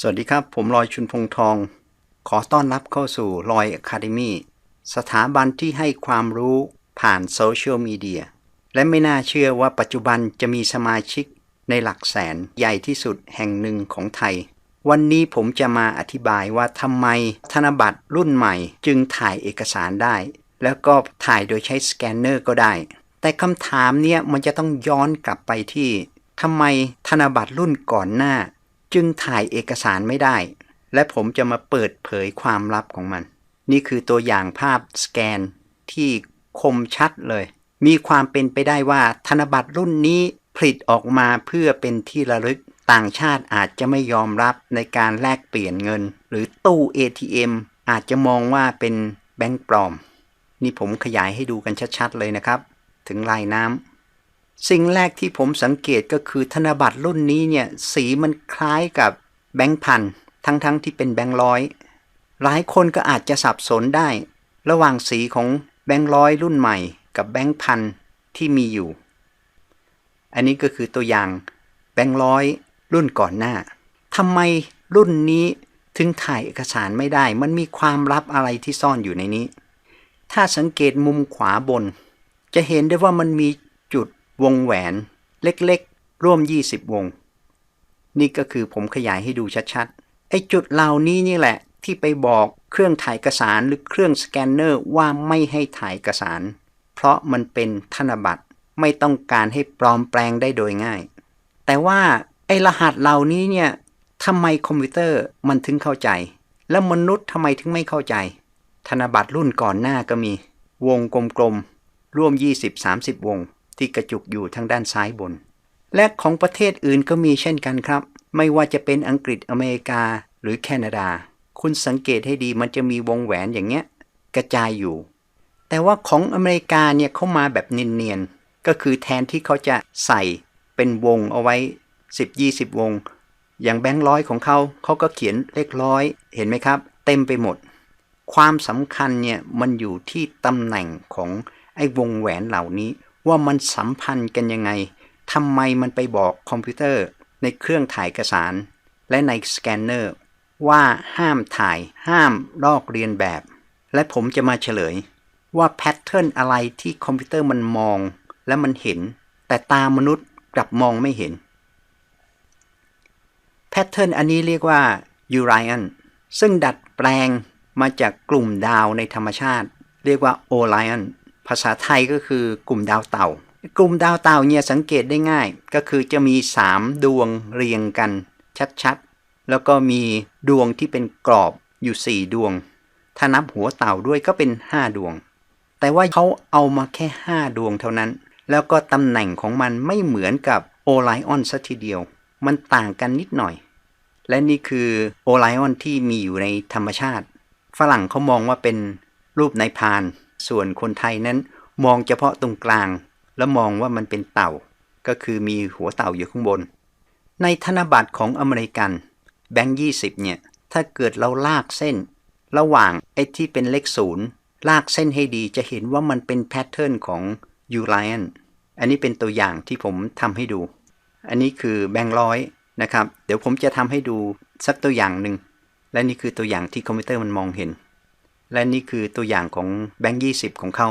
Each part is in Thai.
สวัสดีครับ ผมลอยชุนพงทอง ขอต้อนรับเข้าสู่ลอยอะคาเดมีสถาบันที่ให้ความรู้ผ่านโซเชียลมีเดีย และไม่น่าเชื่อว่าปัจจุบันจะมีสมาชิกในหลักแสนใหญ่ที่สุดแห่งหนึ่งของไทย วันนี้ผมจะมาอธิบายว่าทำไมธนบัตรรุ่นใหม่จึงถ่ายเอกสารได้ แล้วก็ถ่ายโดยใช้สแกนเนอร์ก็ได้ แต่คำถามเนี่ยมันจะต้องย้อนกลับไปที่ทำไมธนบัตรรุ่นก่อนหน้า จึงถ่ายเอกสารไม่ได้ และผมจะมาเปิดเผยความลับของมัน นี่คือตัวอย่างภาพสแกนที่คมชัดเลย มีความเป็นไปได้ว่าธนบัตรรุ่นนี้ผลิตออกมาเพื่อเป็นที่ระลึกต่างชาติอาจจะไม่ยอมรับในการแลกเปลี่ยนเงิน หรือตู้ ATM อาจจะมองว่าเป็นแบงก์ปลอม นี่ผมขยายให้ดูกันชัดๆเลยนะครับ ถึงลายน้ำ สิ่งแรกที่ผมสังเกตก็คือธนบัตรรุ่นนี้เนี่ยสีมันคล้ายกับแบงค์พันทั้งๆทที่เป็นแบงค์ร้อยหลายคนก็อาจจะสับสนได้ ระหว่างสีของแบงค์ร้อยรุ่นใหม่ กับแบงค์พันที่มีอยู่ อันนี้ก็คือตัวอย่างแบงค์ร้อยรุ่นก่อนหน้าทำไมรุ่นนี้ถึงถ่ายเอกสารไม่ได้ มันมีความลับอะไรที่ซ่อนอยู่ในนี้ ถ้าสังเกตมุมขวาบน จะเห็นได้ว่ามันมี วงแหวนเล็กๆ ร่วม 20 วง นี่ก็คือผมขยายให้ดูชัดๆ ไอ้จุดเหล่านี้นี่แหละ ที่ไปบอกเครื่องถ่ายเอกสารหรือเครื่องสแกนเนอร์ว่าไม่ให้ถ่ายเอกสาร เพราะมันเป็นธนบัตรไม่ต้องการให้ปลอมแปลงได้โดยง่าย แต่ว่าไอ้รหัสเหล่านี้เนี่ยทำไมคอมพิวเตอร์มันถึงเข้าใจ แล้วมนุษย์ทำไมถึงไม่เข้าใจ ธนบัตรรุ่นก่อนหน้าก็มี วงกลมๆร่วม 20-30 วง ที่กระจุกอยู่ทางด้านซ้ายบน และของประเทศอื่นก็มีเช่นกันครับ ไม่ว่าจะเป็นอังกฤษอเมริกาหรือแคนาดา คุณสังเกตให้ดีมันจะมีวงแหวนอย่างเงี้ยกระจายอยู่ แต่ว่าของอเมริกาเนี่ยเขามาแบบเนียนๆก็คือแทนที่เขาจะใส่เป็นวงเอาไว้ 10-20 วง อย่างแบงค์ร้อยของเขาเขาก็เขียนเลขร้อยเห็นไหมครับ เต็มไปหมด ความสำคัญเนี่ยมันอยู่ที่ตำแหน่งของไอ้วงแหวนเหล่านี้ ว่ามันสัมพันธ์กันยังไงทำไมมันไปบอกคอมพิวเตอร์ในเครื่องถ่ายเอกสาร และในสแกนเนอร์ว่าห้ามถ่ายห้ามลอกเรียนแบบ และผมจะมาเฉลย ว่าแพทเทิร์นอะไรที่คอมพิวเตอร์มันมอง และมันเห็น แต่ตามนุษย์กลับมองไม่เห็นแพทเทิร์นอันนี้เรียกว่ายูไรอันซึ่งดัดแปลงมาจากกลุ่มดาวในธรรมชาติ เรียกว่าโอไลอัน ภาษาไทยก็คือกลุ่มดาวเต่า กลุ่มดาวเต่าเนี่ยสังเกตได้ง่าย ก็คือจะมี 3 ดวงเรียงกันชัดๆ แล้วก็มีดวงที่เป็นกรอบอยู่ 4 ดวง ถ้านับหัวเต่าด้วยก็เป็น 5 ดวง แต่ว่าเขาเอามาแค่ 5 ดวงเท่านั้น แล้วก็ตำแหน่งของมันไม่เหมือนกับโอไลออนสัทีเดียว มันต่างกันนิดหน่อย และนี่คือโอไลออนที่มีอยู่ในธรรมชาติ ฝรั่งเขามองว่าเป็นรูปนายพาน ส่วนคนไทยนั้นมองเฉพาะตรงกลาง แล้วมองว่ามันเป็นเต่า ก็คือมีหัวเต่าอยู่ข้างบน ในธนบัตรของอเมริกันแบงค์ยี่สิบเนี่ย ถ้าเกิดเราลากเส้น ระหว่างไอ้ที่เป็นเลขศูนย์ลากเส้นให้ดีจะเห็นว่ามันเป็นแพทเทิร์นของยูไลนอันนี้เป็นตัวอย่างที่ผมทำให้ดู อันนี้คือแบงค์ร้อยนะครับ เดี๋ยวผมจะทำให้ดูสักตัวอย่างหนึ่ง และนี่คือตัวอย่างที่คอมพิวเตอร์มันมองเห็น และนี่คือตัวอย่างของแบงค์ยี่สิบของเขา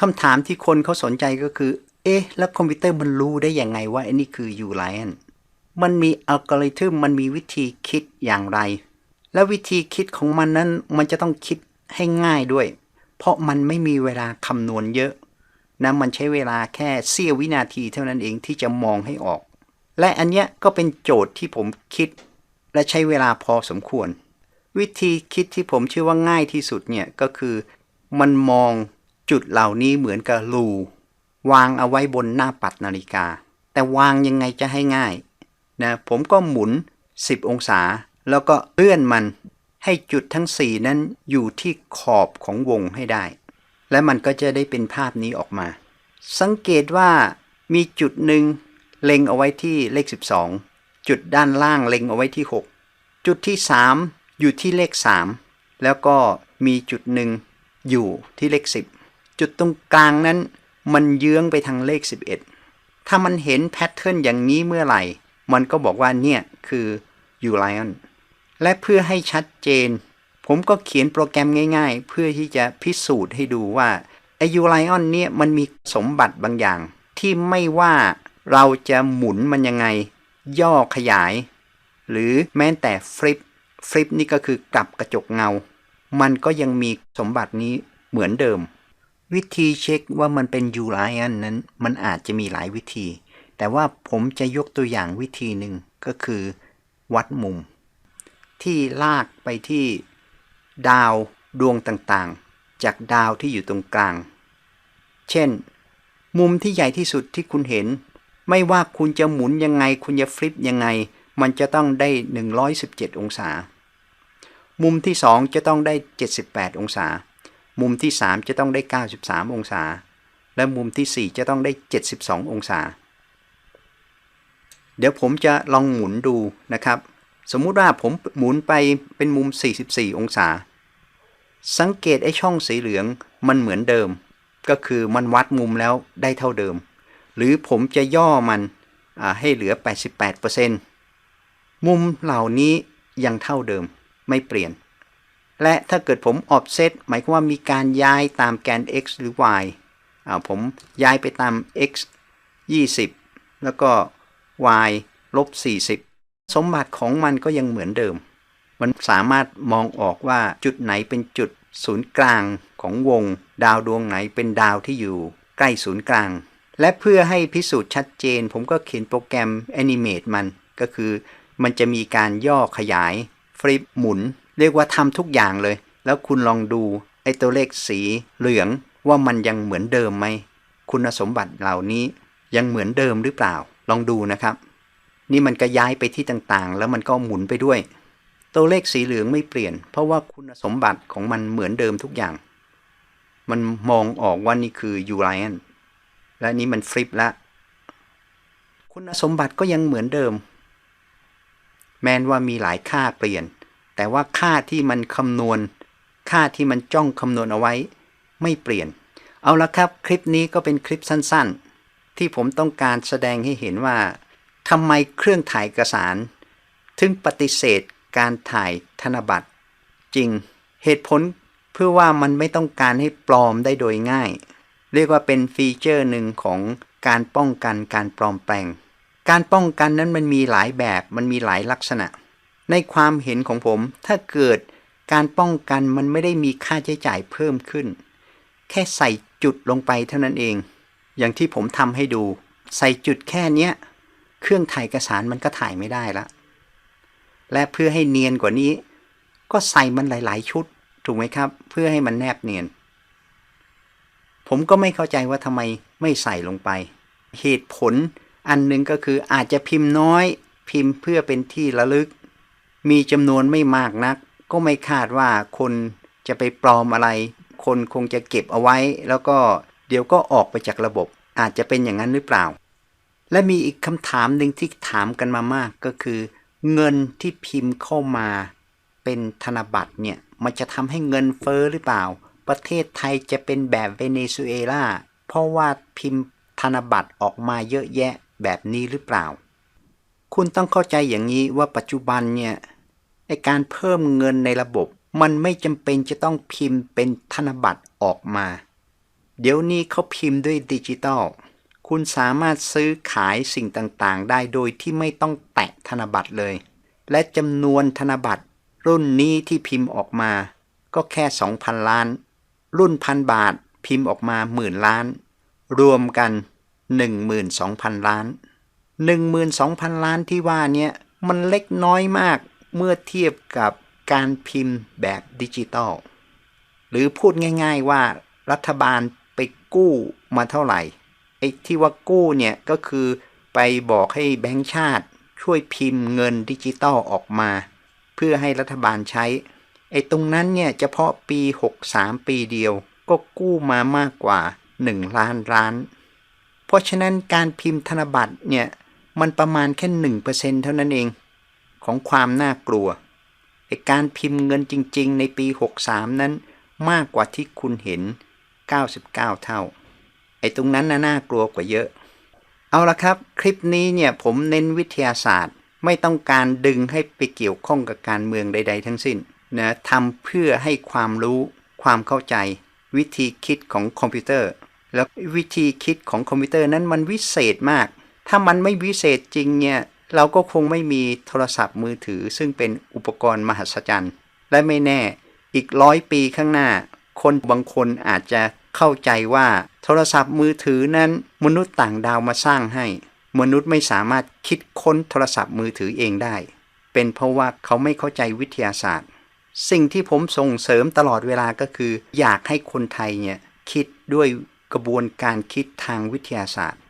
คำถามที่คนเขาสนใจก็คือ เอ๊ะ แล้วคอมพิวเตอร์มันรู้ได้ยังไงว่าไอ้นี่คือยูไลนมันมีอัลกอริทึมมันมีวิธีคิดอย่างไร แล้ววิธีคิดของมันนั้นมันจะต้องคิดให้ง่ายด้วย เพราะมันไม่มีเวลาคำนวณเยอะนะมันใช้เวลาแค่เสี้ยววินาทีเท่านั้นเองที่จะมองให้ออก และอันเนี้ยก็เป็นโจทย์ที่ผมคิด และใช้เวลาพอสมควร วิธีคิดที่ผมเชื่อว่าง่ายที่สุดเนี่ยก็คือ มันมองจุดเหล่านี้เหมือนกับรูวางเอาไว้บนหน้าปัดนาฬิกา แต่วางยังไงจะให้ง่ายนะผมก็หมุน 10 องศา แล้วก็เลื่อนมันให้จุดทั้ง 4 นั้นอยู่ที่ขอบของวงให้ได้ และมันก็จะได้เป็นภาพนี้ออกมา สังเกตว่ามีจุดหนึ่งเล็งเอาไว้ที่เลข 12 จุดด้านล่างเล็งเอาไว้ที่ 6 จุดที่ 3 อยู่ที่เลข 3 แล้วก็มีจุดหนึ่งอยู่ที่เลข 10 จุดตรงกลางนั้น มันเยื้องไปทางเลข 11 ถ้ามันเห็นแพทเทิร์นอย่างนี้เมื่อไหร่ มันก็บอกว่าเนี่ยคือ u l i o n และเพื่อให้ชัดเจน ผมก็เขียนโปรแกรมง่าย ๆ เพื่อที่จะพิสูจน์ให้ดูว่าไอ u l i o n เนี่ยมันมีสมบัติบางอย่าง ที่ไม่ว่าเราจะหมุนมันยังไง ย่อขยาย หรือแม้แต่ฟลิป ฟลิปนี่ก็คือกลับกระจกเงา มันก็ยังมีสมบัตินี้เหมือนเดิม วิธีเช็คว่ามันเป็น u l i o n นั้น มันอาจจะมีหลายวิธี แต่ว่าผมจะยกตัวอย่างวิธีหนึ่งก็คือวัดมุม ที่ลากไปที่ดาวดวงต่างๆ จากดาวที่อยู่ตรงกลาง เช่น มุมที่ใหญ่ที่สุดที่คุณเห็น ไม่ว่าคุณจะหมุนยังไง คุณจะฟลิปยังไง มันจะต้องได้ 117 องศา มุมที่ 2 จะต้องได้ 78 องศา มุมที่ 3 จะต้องได้ 93 องศา และมุมที่ 4 จะต้องได้ 72 องศา เดี๋ยวผมจะลองหมุนดูนะครับ สมมุติว่าผมหมุนไปเป็นมุม 44 องศา สังเกตไอ้ช่องสีเหลืองมันเหมือนเดิม ก็คือมันวัดมุมแล้วได้เท่าเดิม หรือผมจะย่อมันให้เหลือ 88% มุมเหล่านี้ยังเท่าเดิมไม่เปลี่ยน และถ้าเกิดผม offset หมายความว่ามีการย้ายตามแกน x หรือ y อาผมย้ายไปตาม x 20 แล้วก็ y ลบ 40 สมบัติของมันก็ยังเหมือนเดิม มันสามารถมองออกว่าจุดไหนเป็นจุดศูนย์กลางของวง ดาวดวงไหนเป็นดาวที่อยู่ใกล้ศูนย์กลาง และเพื่อให้พิสูจน์ชัดเจน ผมก็เขียนโปรแกรม Animate มันก็คือ มันจะมีการย่อขยายฟลิปหมุน เรียกว่าทำทุกอย่างเลย แล้วคุณลองดูไอ้ตัวเลขสีเหลืองว่ามันยังเหมือนเดิมไหม คุณสมบัติเหล่านี้ยังเหมือนเดิมหรือเปล่า ลองดูนะครับ นี่มันก็ย้ายไปที่ต่างๆ แล้วมันก็หมุนไปด้วย ตัวเลขสีเหลืองไม่เปลี่ยน เพราะว่าคุณสมบัติของมันเหมือนเดิมทุกอย่าง มันมองออกว่านี่คือยูไรอันและนี้มันฟลิปละ คุณสมบัติก็ยังเหมือนเดิม แม้นว่ามีหลายค่าเปลี่ยน แต่ว่าค่าที่มันคำนวณ ค่าที่มันจ้องคำนวณเอาไว้ ไม่เปลี่ยน เอาละครับ คลิปนี้ก็เป็นคลิปสั้นๆ ที่ผมต้องการแสดงให้เห็นว่าทำไมเครื่องถ่ายเอกสาร ถึงปฏิเสธการถ่ายธนบัตร จริงเหตุผลเพื่อว่ามันไม่ต้องการให้ปลอมได้โดยง่าย เรียกว่าเป็นฟีเจอร์หนึ่งของการป้องกันการปลอมแปลง การป้องกันนั้นมันมีหลายแบบมันมีหลายลักษณะ ในความเห็นของผม ถ้าเกิดการป้องกันมันไม่ได้มีค่าใช้จ่ายเพิ่มขึ้น แค่ใส่จุดลงไปเท่านั้นเอง อย่างที่ผมทำให้ดู ใส่จุดแค่เนี้ย เครื่องถ่ายเอกสารมันก็ถ่ายไม่ได้ละ และเพื่อให้เนียนกว่านี้ ก็ใส่มันหลาย ๆ ชุด ถูกไหมครับ เพื่อให้มันแนบเนียน ผมก็ไม่เข้าใจว่าทำไมไม่ใส่ลงไป เหตุผล อันหนึ่งก็คืออาจจะพิมพ์น้อย พิมพ์เพื่อเป็นที่ระลึก มีจำนวนไม่มากนัก ก็ไม่คาดว่าคนจะไปปลอมอะไร คนคงจะเก็บเอาไว้ แล้วก็เดี๋ยวก็ออกไปจากระบบ อาจจะเป็นอย่างนั้นหรือเปล่า และมีอีกคำถามหนึ่งที่ถามกันมามากก็คือ เงินที่พิมพ์เข้ามาเป็นธนบัตรเนี่ยมันจะทำให้เงินเฟ้อหรือเปล่า ประเทศไทยจะเป็นแบบเวเนซุเอลาเพราะว่าพิมพ์ธนบัตรออกมาเยอะแยะ แบบนี้หรือเปล่า คุณต้องเข้าใจอย่างนี้ว่าปัจจุบันเนี่ยในการเพิ่มเงินในระบบ มันไม่จำเป็นจะต้องพิมพ์เป็นธนบัตรออกมา เดี๋ยวนี้เขาพิมพ์ด้วยดิจิตอลคุณสามารถซื้อขายสิ่งต่างๆ ได้โดยที่ไม่ต้องแตะธนบัตรเลย และจำนวนธนบัตร รุ่นนี้ที่พิมพ์ออกมา ก็แค่ 2,000 ล้าน รุ่นพันบาทพิมพ์ออกมาหมื่นล้าน รวมกัน 12,000 ล้าน 12,000 ล้านที่ว่าเนี่ยมันเล็กน้อยมากเมื่อเทียบกับการพิมพ์แบบดิจิตอลหรือพูดง่าย ๆว่ารัฐบาลไปกู้มาเท่าไหร่ไอ้ที่ว่ากู้เนี่ยก็คือไปบอกให้แบงก์ชาติช่วยพิมพ์เงินดิจิตอลออกมา เพื่อให้รัฐบาลใช้ไอ้ตรงนั้นเนี่ยเฉพาะปี 63 ปีเดียวก็กู้มามากกว่า 1 ล้านล้าน เพราะฉะนั้นการพิมพ์ธนบัตรเนี่ยมันประมาณแค่1%เปอร์เซ็นเท่านั้นเอง ของความน่ากลัวไอการพิมพ์เงินจริง ๆ ในปี 63 นั้นมากกว่าที่คุณเห็น 99 เท่า ไอ้ตรงนั้นน่าน่ากลัวกว่าเยอะ เอาละครับ คลิปนี้เนี่ยผมเน้นวิทยาศาสตร์ ไม่ต้องการดึงให้ไปเกี่ยวข้องกับการเมืองใด ๆ ทั้งสิ้นนะทำเพื่อให้ความรู้ ความเข้าใจ วิธีคิดของคอมพิวเตอร์ แล้ววิธีคิดของคอมพิวเตอร์นั้นมันวิเศษมาก ถ้ามันไม่วิเศษจริงเนี่ยเราก็คงไม่มีโทรศัพท์มือถือ ซึ่งเป็นอุปกรณ์มหัศจรรย์ และไม่แน่อีกร้อยปีข้างหน้า คนบางคนอาจจะเข้าใจว่าโทรศัพท์มือถือนั้นมนุษย์ต่างดาวมาสร้างให้ มนุษย์ไม่สามารถคิดค้นโทรศัพท์มือถือเองได้ เป็นเพราะว่าเขาไม่เข้าใจวิทยาศาสตร์ สิ่งที่ผมส่งเสริมตลอดเวลาก็คือ อยากให้คนไทยเนี่ยคิดด้วย กระบวนการคิดทางวิทยาศาสตร์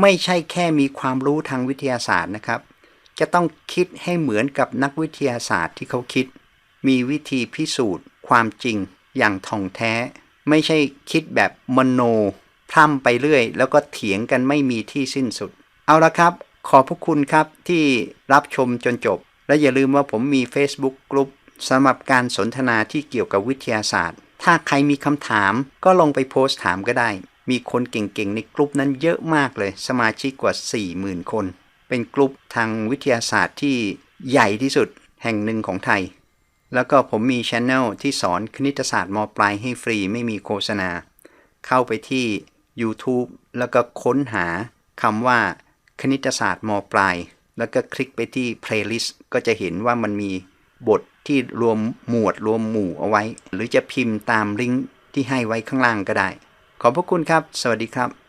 ไม่ใช่แค่มีความรู้ทางวิทยาศาสตร์นะครับ จะต้องคิดให้เหมือนกับนักวิทยาศาสตร์ที่เขาคิด มีวิธีพิสูจน์ ความจริงอย่างท่องแท้ ไม่ใช่คิดแบบมโนพร่ำไปเรื่อย แล้วก็เถียงกันไม่มีที่สิ้นสุด เอาละครับ ขอบพระคุณครับที่รับชมจนจบ และอย่าลืมว่าผมมี Facebook กลุ่มสำหรับการสนทนาที่เกี่ยวกับวิทยาศาสตร์ ถ้าใครมีคำถามก็ลองไปโพสต์ถามก็ได้ มีคนเก่งๆในกลุ่มนั้นเยอะมากเลย สมาชิกกว่า 40,000 คน เป็นกลุ่มทางวิทยาศาสตร์ที่ใหญ่ที่สุดแห่งหนึ่งของไทย แล้วก็ผมมีช anel ที่สอนคณิตศาสตร์มปลายให้ฟรีไม่มีโฆษณา เข้าไปที่ YouTube แล้วก็ค้นหาคำว่าคณิตศาสตร์มปลาย แล้วก็คลิกไปที่ playlist ก็จะเห็นว่ามันมีบท ที่รวมหมวดรวมหมู่เอาไว้ หรือจะพิมพ์ตามลิงก์ที่ให้ไว้ข้างล่างก็ได้ ขอบพระคุณครับ สวัสดีครับ